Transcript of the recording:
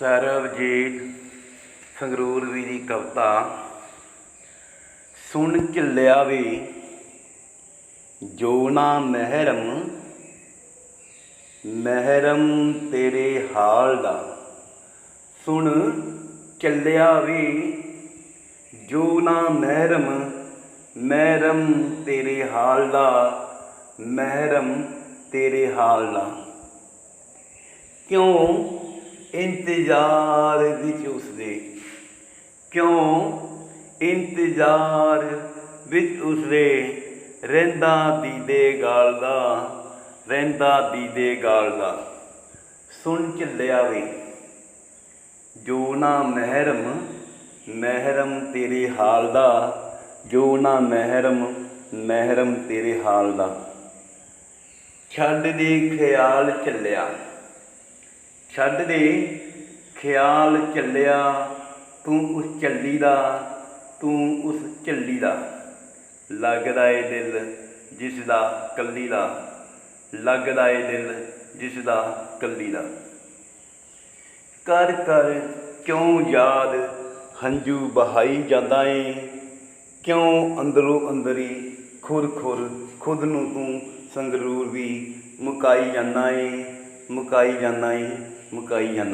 ਸਰਬਜੀਤ ਸੰਗਰੂਰ ਵੀ ਦੀ ਕਵਿਤਾ, ਸੁਣ ਝੱਲਿਆ ਵੀ ਜੋ ਨਾ ਮਹਿਰਮ ਮਹਿਰਮ ਤੇਰੇ ਹਾਲ ਦਾ। ਸੁਣ ਚੱਲਿਆ ਵੀ ਜੋ ਨਾ ਮਹਿਰਮ ਮਹਿਰਮ ਤੇਰੇ ਹਾਲ ਦਾ, ਮਹਿਰਮ ਤੇਰੇ ਹਾਲ ਦਾ। ਕਿਉਂ ਇੰਤਜ਼ਾਰ ਵਿੱਚ ਉਸਦੇ। ਕਿਉਂ? ਇੰਤਜ਼ਾਰ ਵਿੱਚ ਉਸਦੇ ਰਹਿੰਦਾ ਦੀਦੇ ਗਾਲ ਦਾ, ਰਹਿੰਦਾ ਦੀਦੇ ਗਾਲ ਦਾ। ਸੁਣ ਚੱਲਿਆ ਵੇ, ਜੋ ਨਾ ਮਹਿਰਮ ਮਹਿਰਮ ਤੇਰੇ ਹਾਲ ਦਾ। ਜੋ ਨਾ ਮਹਿਰਮ ਮਹਿਰਮ ਤੇਰੇ ਹਾਲ ਦਾ। ਛੱਡ ਦੇ ਖਿਆਲ ਚੱਲਿਆ ਛੱਡ ਦੇ, ਖਿਆਲ ਚੱਲਿਆ ਤੂੰ ਉਸ ਚੱਲੀ ਦਾ, ਤੂੰ ਉਸ ਚੱਲੀ ਦਾ। ਲੱਗਦਾ ਏ ਦਿਲ ਜਿਸ ਦਾ ਕੱਲੀ ਦਾ, ਲੱਗਦਾ ਏ ਦਿਲ ਜਿਸ ਦਾ ਕੱਲੀ ਦਾ। ਕਰ ਕਰ ਕਿਉਂ ਯਾਦ ਹੰਝੂ ਬਹਾਈ ਜਾਂਦਾ ਏ? ਕਿਉਂ ਅੰਦਰੋਂ ਅੰਦਰੀ ਖੁਰ ਖੁਰ ਖੁਦ ਨੂੰ ਤੂੰ ਸੰਗਰੂਰ ਵੀ ਮੁਕਾਈ ਜਾਂਦਾ ਏ? ਮੁਕਾਈ ਜਾਂਦਾ ਏ ਮੁਕਾਈ ਜਾਂਦਾ।